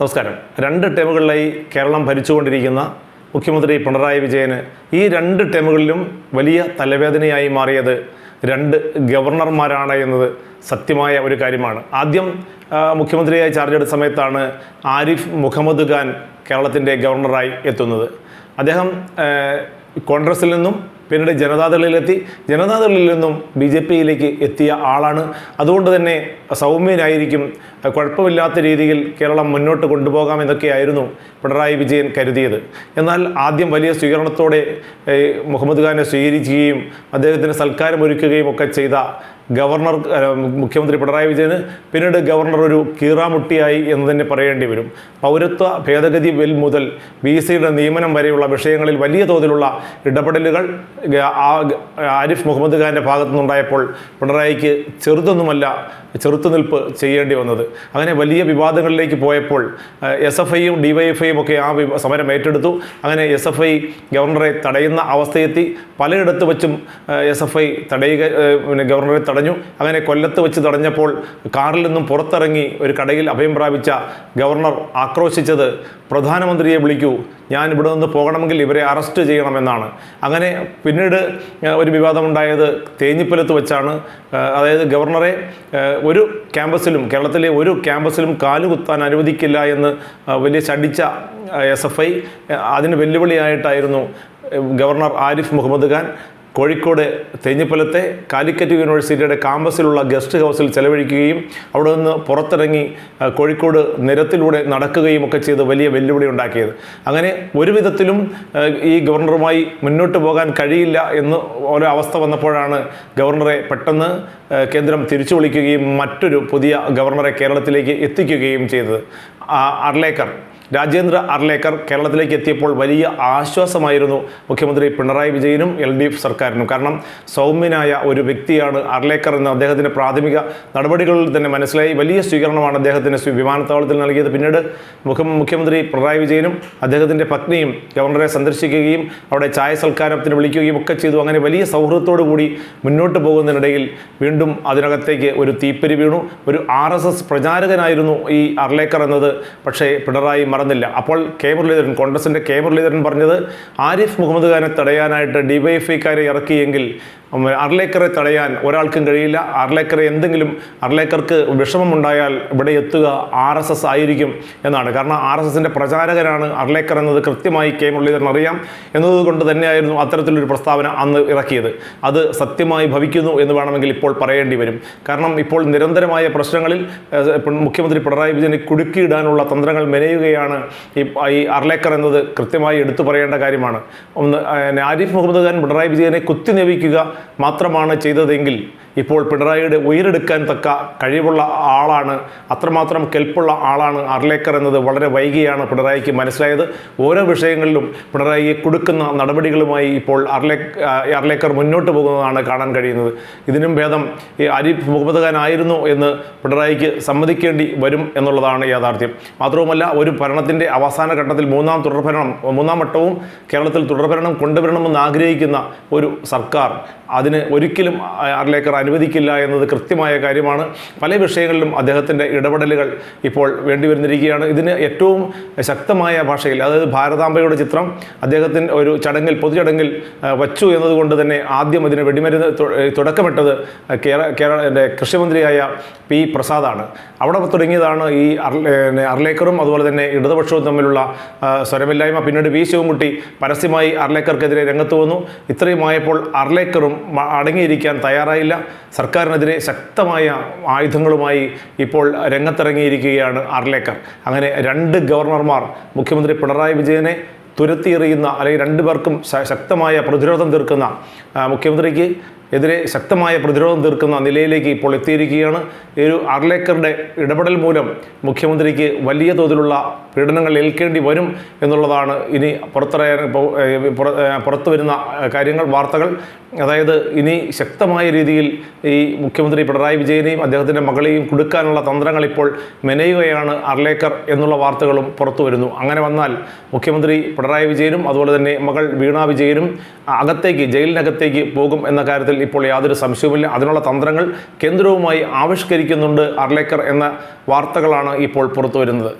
നമസ്കാരം. രണ്ട് ടേമുകളിലായി കേരളം ഭരിച്ചുകൊണ്ടിരിക്കുന്ന മുഖ്യമന്ത്രി പിണറായി വിജയന് ഈ രണ്ട് ടേമുകളിലും വലിയ തലവേദനയായി മാറിയത് രണ്ട് ഗവർണർമാരാണ് എന്നത് സത്യമായ ഒരു കാര്യമാണ്. ആദ്യം മുഖ്യമന്ത്രിയായി ചാർജ് എടുത്ത സമയത്താണ് ആരിഫ് മുഹമ്മദ് ഖാൻ കേരളത്തിന്റെ ഗവർണറായി എത്തുന്നത്. അദ്ദേഹം കോൺഗ്രസിൽ നിന്നും പിന്നീട് ജനതാദളിലെത്തി. ജനതാദളിൽ നിന്നും ബി ജെ പിയിലേക്ക് എത്തിയ ആളാണ്. അതുകൊണ്ട് തന്നെ സൗമ്യനായിരിക്കും. കുഴപ്പമില്ലാത്ത രീതിയിൽ കേരളം മുന്നോട്ട് കൊണ്ടുപോകാം എന്നൊക്കെയായിരുന്നു പിണറായി വിജയൻ കരുതിയത്. എന്നാൽ ആദ്യം വലിയ സ്വീകരണത്തോടെ മുഹമ്മദ് ഖാനെ സ്വീകരിക്കുകയും അദ്ദേഹത്തിന് സൽക്കാരം ഒരുക്കുകയും ഒക്കെ ചെയ്ത ഗവർണർ മുഖ്യമന്ത്രി പിണറായി വിജയന് പിന്നീട് ഗവർണർ ഒരു കീറാമുട്ടിയായി എന്ന് തന്നെ പറയേണ്ടി വരും. പൗരത്വ ഭേദഗതി ബിൽ മുതൽ ബി സിയുടെ നിയമനം വരെയുള്ള വിഷയങ്ങളിൽ വലിയ തോതിലുള്ള ഇടപെടലുകൾ ആരിഫ് മുഹമ്മദ് ഖാന്റെ ഭാഗത്തു നിന്നുണ്ടായപ്പോൾ പിണറായിക്ക് ചെറുതൊന്നുമല്ല ചെറുത്തുനിൽപ്പ് ചെയ്യേണ്ടി വന്നത്. അങ്ങനെ വലിയ വിവാദങ്ങളിലേക്ക് പോയപ്പോൾ എസ് എഫ് ഐയും ഡിവൈഎഫ്ഐയും ഒക്കെ ആ സമരം ഏറ്റെടുത്തു. അങ്ങനെ എസ് എഫ് ഐ ഗവർണറെ തടയുന്ന അവസ്ഥയെത്തി. പലയിടത്ത് വച്ചും എസ് എഫ് ഐ തടയുക ഗവർണറെ തടഞ്ഞു. അങ്ങനെ കൊല്ലത്ത് വെച്ച് തടഞ്ഞപ്പോൾ കാറിൽ നിന്നും പുറത്തിറങ്ങി ഒരു കടയിൽ അഭയം പ്രാപിച്ച ഗവർണർ ആക്രോശിച്ചത് പ്രധാനമന്ത്രിയെ വിളിക്കൂ. ഞാൻ ഇവിടെ നിന്ന് പോകണമെങ്കിൽ ഇവരെ അറസ്റ്റ് ചെയ്യണമെന്നാണ്. അങ്ങനെ പിന്നീട് ഒരു വിവാദമുണ്ടായത് തേഞ്ഞിപ്പലത്ത് വെച്ചാണ്. അതായത് ഗവർണറെ ഒരു ക്യാമ്പസിലും കേരളത്തിലെ ഒരു ക്യാമ്പസിലും കാലുകുത്താൻ അനുവദിക്കില്ല എന്ന് വലിയ ചടിച്ച എസ് എഫ് ഐ അതിന് വെല്ലുവിളിയായിട്ടായിരുന്നു ഗവർണർ ആരിഫ് മുഹമ്മദ് ഖാൻ. കോഴിക്കോട് തേഞ്ഞിപ്പലത്തെ കാലിക്കറ്റ് യൂണിവേഴ്സിറ്റിയുടെ കാമ്പസിലുള്ള ഗസ്റ്റ് ഹൗസിൽ ചെലവഴിക്കുകയും അവിടെ നിന്ന് പുറത്തിറങ്ങി കോഴിക്കോട് നിരത്തിലൂടെ നടക്കുകയും ഒക്കെ ചെയ്ത് വലിയ വെല്ലുവിളി ഉണ്ടാക്കിയത്. അങ്ങനെ ഒരു വിധത്തിലും ഈ ഗവർണറുമായി മുന്നോട്ട് പോകാൻ കഴിയില്ല എന്ന് ഓരോ അവസ്ഥ വന്നപ്പോഴാണ് ഗവർണറെ പെട്ടെന്ന് കേന്ദ്രം തിരിച്ചു വിളിക്കുകയും മറ്റൊരു പുതിയ ഗവർണറെ കേരളത്തിലേക്ക് എത്തിക്കുകയും ചെയ്തത്. അർലേക്കർ. രാജേന്ദ്ര അർലേക്കർ കേരളത്തിലേക്ക് എത്തിയപ്പോൾ വലിയ ആശ്വാസമായിരുന്നു മുഖ്യമന്ത്രി പിണറായി വിജയനും എൽ ഡി എഫ് സർക്കാരിനും. കാരണം സൗമ്യനായ ഒരു വ്യക്തിയാണ് അർലേക്കർ എന്ന് അദ്ദേഹത്തിന്റെ പ്രാഥമിക നടപടികളിൽ തന്നെ മനസ്സിലായി. വലിയ സ്വീകരണമാണ് അദ്ദേഹത്തിന് വിമാനത്താവളത്തിൽ നൽകിയത്. പിന്നീട് മുഖ മുഖ്യമന്ത്രി പിണറായി വിജയനും അദ്ദേഹത്തിന്റെ പത്നിയും ഗവർണറെ സന്ദർശിക്കുകയും അവിടെ ചായ സൽക്കാരത്തിന് വിളിക്കുകയും ഒക്കെ ചെയ്തു. അങ്ങനെ വലിയ സൗഹൃദത്തോടു കൂടി മുന്നോട്ട് പോകുന്നതിനിടയിൽ വീണ്ടും അതിനകത്തേക്ക് ഒരു തീപ്പരി വീണു. ഒരു ആർ പ്രചാരകനായിരുന്നു ഈ അർലേക്കർ എന്നത്. പക്ഷേ പിണറായി മറന്നില്ല അപ്പോൾ കെ മുരളീധരൻ കോൺഗ്രസിന്റെ കെ മുരളീധരൻ പറഞ്ഞത് ആരിഫ് മുഹമ്മദ് ഖാനെ തടയാനായിട്ട് ഡിവൈഎഫ്ഐക്കാരെ ഇറക്കിയെങ്കിൽ അർലേക്കറെ തടയാൻ ഒരാൾക്കും കഴിയില്ല. അർലേക്കറെ എന്തെങ്കിലും അർലേക്കർക്ക് വിഷമമുണ്ടായാൽ ഇവിടെ എത്തുക ആർ എസ് എസ് ആയിരിക്കും എന്നാണ്. കാരണം ആർ എസ് എസിന്റെ പ്രചാരകരാണ് അർലേക്കർ എന്നത് കൃത്യമായി കെ മുരളീധരൻ അറിയാം എന്നതുകൊണ്ട് തന്നെയായിരുന്നു അത്തരത്തിലൊരു പ്രസ്താവന അന്ന് ഇറക്കിയത്. അത് സത്യമായി ഭവിക്കുന്നു എന്ന് വേണമെങ്കിൽ ഇപ്പോൾ പറയേണ്ടി വരും. കാരണം ഇപ്പോൾ നിരന്തരമായ പ്രശ്നങ്ങളിൽ മുഖ്യമന്ത്രി പിണറായി വിജയനെ കുടുക്കിയിടാനുള്ള തന്ത്രങ്ങൾ മെനയുകയാണ് ഈ അർലേക്കർ എന്നത് കൃത്യമായി എടുത്തു പറയേണ്ട കാര്യമാണ്. ഒന്ന് ആരിഫ് മുഹമ്മദ് ഖാൻ പിണറായി വിജയനെ കുത്തിനവിക്കുക മാത്രമാണ് ചെയ്തതെങ്കിൽ ഇപ്പോൾ പിണറായിയുടെ ഉയരെടുക്കാൻ തക്ക കഴിവുള്ള ആളാണ് അത്രമാത്രം കെൽപ്പുള്ള ആളാണ് അർലേക്കർ എന്നത് വളരെ വൈകിയാണ് പിണറായിക്ക് മനസ്സിലായത്. ഓരോ വിഷയങ്ങളിലും പിണറായിയെ കൊടുക്കുന്ന നടപടികളുമായി ഇപ്പോൾ അർലേ അർലേക്കർ മുന്നോട്ട് പോകുന്നതാണ് കാണാൻ കഴിയുന്നത്. ഇതിനും ഭേദം ഈ അരിഫ് മുഹമ്മദ് ഖാൻ ആയിരുന്നു എന്ന് പിണറായിക്ക് സമ്മതിക്കേണ്ടി വരും എന്നുള്ളതാണ് യാഥാർത്ഥ്യം. മാത്രവുമല്ല ഒരു ഭരണത്തിന്റെ അവസാന ഘട്ടത്തിൽ മൂന്നാം തുടർഭരണം മൂന്നാം വട്ടവും കേരളത്തിൽ തുടർഭരണം കൊണ്ടുവരണമെന്ന് ആഗ്രഹിക്കുന്ന ഒരു സർക്കാർ അതിന് ഒരിക്കലും ആർലേക്കർ അനുവദിക്കില്ല എന്നത് കൃത്യമായ കാര്യമാണ്. പല വിഷയങ്ങളിലും അദ്ദേഹത്തിന്റെ ഇടപെടലുകൾ ഇപ്പോൾ വേണ്ടി വരുന്നിരിക്കുകയാണ് ഇതിന് ഏറ്റവും ശക്തമായ ഭാഷയിൽ അതായത് ഭാരതാംബയുടെ ചിത്രം അദ്ദേഹത്തിന്റെ ഒരു ചടങ്ങിൽ പൊതുചടങ്ങിൽ വച്ചു എന്നതുകൊണ്ട് തന്നെ ആദ്യം അതിന് വെടിമരുന്ന് തുടക്കമിട്ടത് കേരള കേരള കൃഷിമന്ത്രിയായ പി പ്രസാദാണ്. അവിടെ തുടങ്ങിയതാണ് ഈ അർലേ- അർലേക്കറും അതുപോലെ തന്നെ ഇടതുപക്ഷവും തമ്മിലുള്ള സ്വരമില്ലായ്മ. പിന്നീട് വി ശിവൻകുട്ടി പരസ്യമായി അർലേക്കർക്കെതിരെ രംഗത്ത് വന്നു. ഇത്രയുമായപ്പോൾ അർലേക്കറും അടങ്ങിയിരിക്കാൻ തയ്യാറായില്ല. സർക്കാരിനെതിരെ ശക്തമായ ആയുധങ്ങളുമായി ഇപ്പോൾ രംഗത്തിറങ്ങിയിരിക്കുകയാണ് അർലേക്കർ. അങ്ങനെ രണ്ട് ഗവർണർമാർ മുഖ്യമന്ത്രി പിണറായി വിജയനെ തുരത്തിയെറിയുന്ന അല്ലെങ്കിൽ രണ്ടുപേർക്കും പേർക്കും ശക്തമായ പ്രതിരോധം തീർക്കുന്ന മുഖ്യമന്ത്രിക്ക് എതിരെ ശക്തമായ പ്രതിരോധം തീർക്കുന്ന നിലയിലേക്ക് ഇപ്പോൾ എത്തിയിരിക്കുകയാണ്. ഒരു അർലേക്കറുടെ ഇടപെടൽ മൂലം മുഖ്യമന്ത്രിക്ക് വലിയ തോതിലുള്ള പീഡനങ്ങൾ ഏൽക്കേണ്ടി വരും എന്നുള്ളതാണ് ഇനി പുറത്തറിയാൻ പുറത്തു വരുന്ന കാര്യങ്ങൾ വാർത്തകൾ. അതായത് ഇനി ശക്തമായ രീതിയിൽ ഈ മുഖ്യമന്ത്രി പിണറായി വിജയനെയും അദ്ദേഹത്തിന്റെ മകളെയും കൊടുക്കാനുള്ള തന്ത്രങ്ങൾ ഇപ്പോൾ മെനയുകയാണ് അർലേക്കർ എന്നുള്ള വാർത്തകളും പുറത്തു വരുന്നു. അങ്ങനെ വന്നാൽ മുഖ്യമന്ത്രി പിണറായി വിജയനും അതുപോലെ തന്നെ മകൾ വീണ വിജയനും അകത്തേക്ക് ജയിലിനകത്തേക്ക് പോകും എന്ന കാര്യത്തിൽ ഇപ്പോൾ യാതൊരു സംശയവുമില്ല. അതിനുള്ള തന്ത്രങ്ങൾ കേന്ദ്രവുമായി ആവിഷ്കരിക്കുന്നുണ്ട് അർലേക്കർ എന്ന വാർത്തകളാണ് ഇപ്പോൾ പുറത്തു വരുന്നത്